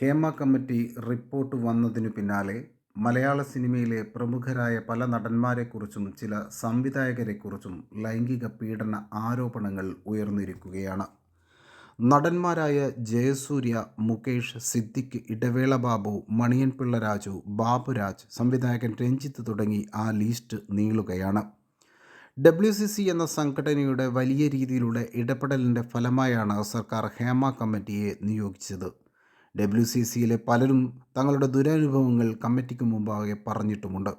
Hema committee report വന്നതിനു പിന്നാലെ മലയാള സിനിമയിലെ പ്രമുഖരായ പല നടന്മാരെക്കുറിച്ചും ചില സംവിധായകരെക്കുറിച്ചും ലൈംഗിക പീഡന ആരോപണങ്ങൾ ഉയർന്നിരിക്കുകയാണ്. നടന്മാരായ ജയസൂര്യ മുകേഷ് സിദ്ദിഖ് ഇടവേള ബാബു മണിയൻ പിള്ള രാജു ബാബുരാജ് സംവിധായകൻ രഞ്ജിത്ത് തുടങ്ങി ആ ലിസ്റ്റ് നീളുകയാണ്. ഡബ്ല്യു സി സി എന്ന സംഘടനയുടെ വലിയ രീതിയിലുള്ള ഇടപെടലിന്റെ ഫലമായാണ് സർക്കാർ ഹേമ കമ്മിറ്റിയെ നിയോഗിച്ചത്. ഡബ്ല്യു സി സിയിലെ പലരും തങ്ങളുടെ ദുരനുഭവങ്ങൾ കമ്മിറ്റിക്ക് മുമ്പാകെ പറഞ്ഞിട്ടുമുണ്ട്.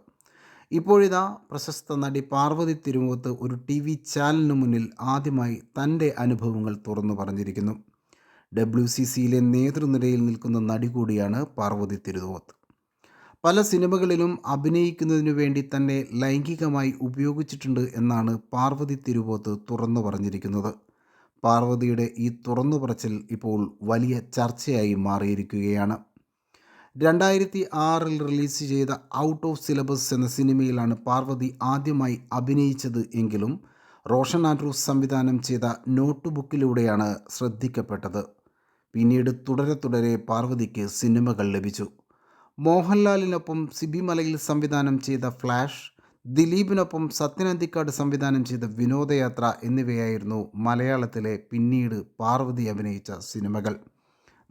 ഇപ്പോഴിതാ പ്രശസ്ത നടി പാർവതി തിരുമുഖത്ത് ഒരു ടി വി ചാനലിന് മുന്നിൽ ആദ്യമായി തന്റെ അനുഭവങ്ങൾ തുറന്നു പറഞ്ഞിരിക്കുന്നു. ഡബ്ല്യു സി സിയിലെ നേതൃനിരയിൽ നിൽക്കുന്ന നടി കൂടിയാണ് പാർവതി തിരുമുഖത്ത്. പല സിനിമകളിലും അഭിനയിക്കുന്നതിനു വേണ്ടി തന്നെ ലൈംഗികമായി ഉപയോഗിച്ചിട്ടുണ്ട് എന്നാണ് പാർവതി തിരുവോത്ത് തുറന്നു പറഞ്ഞിരിക്കുന്നത്. പാർവതിയുടെ ഈ തുറന്നു പറച്ചിൽ ഇപ്പോൾ വലിയ ചർച്ചയായി മാറിയിരിക്കുകയാണ്. രണ്ടായിരത്തി ആറിൽ റിലീസ് ചെയ്ത ഔട്ട് ഓഫ് സിലബസ് എന്ന സിനിമയിലാണ് പാർവതി ആദ്യമായി അഭിനയിച്ചത് എങ്കിലും റോഷൻ ആൻഡ്രൂസ് സംവിധാനം ചെയ്ത നോട്ട് ബുക്കിലൂടെയാണ് ശ്രദ്ധിക്കപ്പെട്ടത്. പിന്നീട് തുടരെ തുടരെ പാർവതിക്ക് സിനിമകൾ ലഭിച്ചു. മോഹൻലാലിനൊപ്പം സിബിമലയിൽ സംവിധാനം ചെയ്ത ഫ്ലാഷ് ദിലീപിനൊപ്പം സത്യനന്ദിക്കാട് സംവിധാനം ചെയ്ത വിനോദയാത്ര എന്നിവയായിരുന്നു മലയാളത്തിലെ പിന്നീട് പാർവതി അഭിനയിച്ച സിനിമകൾ.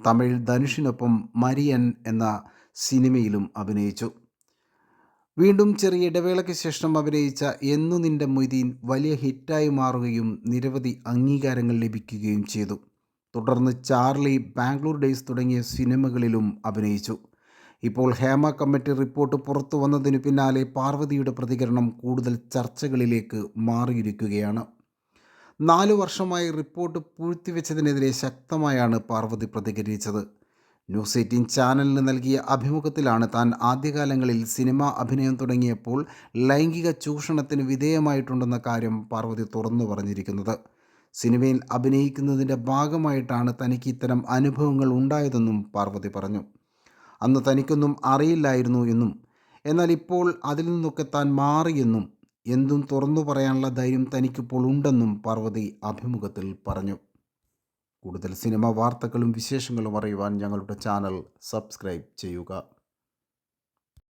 തമിഴ് ധനുഷിനൊപ്പം മരിയൻ എന്ന സിനിമയിലും അഭിനയിച്ചു. വീണ്ടും ചെറിയ ഇടവേളയ്ക്ക് ശേഷം അഭിനയിച്ച എന്നു നിന്റെ മൊയ്തീൻ വലിയ ഹിറ്റായി മാറുകയും നിരവധി അംഗീകാരങ്ങൾ ലഭിക്കുകയും ചെയ്തു. തുടർന്ന് ചാർലി ബാംഗ്ലൂർ ഡേയ്സ് തുടങ്ങിയ സിനിമകളിലും അഭിനയിച്ചു. ഇപ്പോൾ ഹേമ കമ്മിറ്റി റിപ്പോർട്ട് പുറത്തു വന്നതിനു പിന്നാലെ പാർവതിയുടെ പ്രതികരണം കൂടുതൽ ചർച്ചകളിലേക്ക് മാറിയിരിക്കുകയാണ്. നാലു വർഷമായി റിപ്പോർട്ട് പൂഴ്ത്തിവെച്ചതിനെതിരെ ശക്തമായാണ് പാർവതി പ്രതികരിച്ചത്. ന്യൂസ് എയ്റ്റീൻ ചാനലിന് നൽകിയ അഭിമുഖത്തിലാണ് താൻ ആദ്യകാലങ്ങളിൽ സിനിമ അഭിനയം തുടങ്ങിയപ്പോൾ ലൈംഗിക ചൂഷണത്തിന് വിധേയമായിട്ടുണ്ടെന്ന കാര്യം പാർവതി തുറന്നു പറഞ്ഞിരിക്കുന്നത്. സിനിമയിൽ അഭിനയിക്കുന്നതിന്റെ ഭാഗമായിട്ടാണ് തനിക്ക് ഇത്തരം അനുഭവങ്ങൾ ഉണ്ടായതെന്നും പാർവതി പറഞ്ഞു. അന്ന് തനിക്കൊന്നും അറിയില്ലായിരുന്നു എന്നും. എന്നാൽ ഇപ്പോൾ അതിൽ നിന്നൊക്കെ താൻ മാറിയെന്നും എന്തും തുറന്നു പറയാനുള്ള ധൈര്യം തനിക്കിപ്പോൾ ഉണ്ടെന്നും പാർവതി അഭിമുഖത്തിൽ പറഞ്ഞു. കൂടുതൽ സിനിമ വാർത്തകളും വിശേഷങ്ങളും അറിയുവാൻ ഞങ്ങളുടെ ചാനൽ സബ്സ്ക്രൈബ് ചെയ്യുക.